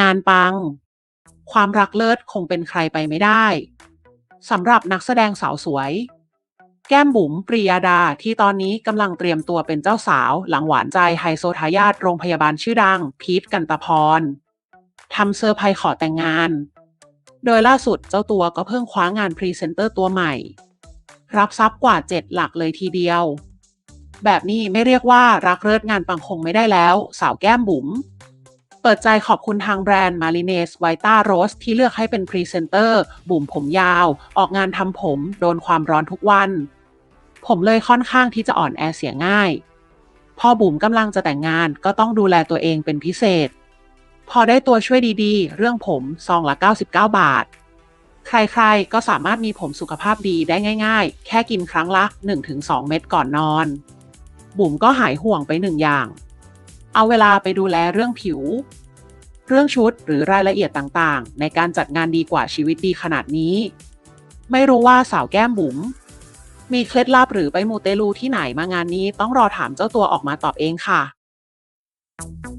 งานปัง ความรักเลิศคงเป็นใครไปไม่ได้สำหรับนักแสดงสาวสวย แก้มบุ๋มปริยาดาที่ตอนนี้กำลังเตรียมตัวเป็นเจ้าสาว หลังหวานใจไฮโซทายาทโรงพยาบาลชื่อดัง พีทกันตะพรทำเซอร์ไพรส์ขอแต่งงาน โดยล่าสุดเจ้าตัวก็เพิ่งคว้างานพรีเซนเตอร์ตัวใหม่ รับทรัพย์กว่า7หลักเลยทีเดียว แบบนี้ไม่เรียกว่ารักเลิศงานปังคงไม่ได้แล้ว สาวแก้มบุ๋ม เปิดใจขอบคุณทางแบรนด์มาริเนสไวต้าโรสที่เลือกให้เป็นพรีเซนเตอร์บุ๋มผมยาว ออกงานทำผม โดนความร้อนทุกวัน ผมเลยค่อนข้างที่จะอ่อนแอเสียง่าย พอบุ๋มกำลังจะแต่งงานก็ต้องดูแลตัวเองเป็นพิเศษ พอได้ตัวช่วยดีๆ เรื่องผมซองละ 99 บาท ใครๆ ก็สามารถมีผมสุขภาพดีได้ง่าย ๆ แค่กินครั้งละ 1-2 เม็ดก่อนนอน บุ๋มก็หายห่วงไปหนึ่งอย่าง เอาเวลาไปดูแลเรื่องผิว เรื่องชุดหรือรายละเอียดต่างๆ ในการจัดงานดีกว่าชีวิตดีขนาดนี้ ไม่รู้ว่าสาวแก้มบุ๋มมีเคล็ดลับหรือไปมูเตลูที่ไหนมางานนี้ต้องรอถามเจ้าตัวออกมาตอบเองค่ะ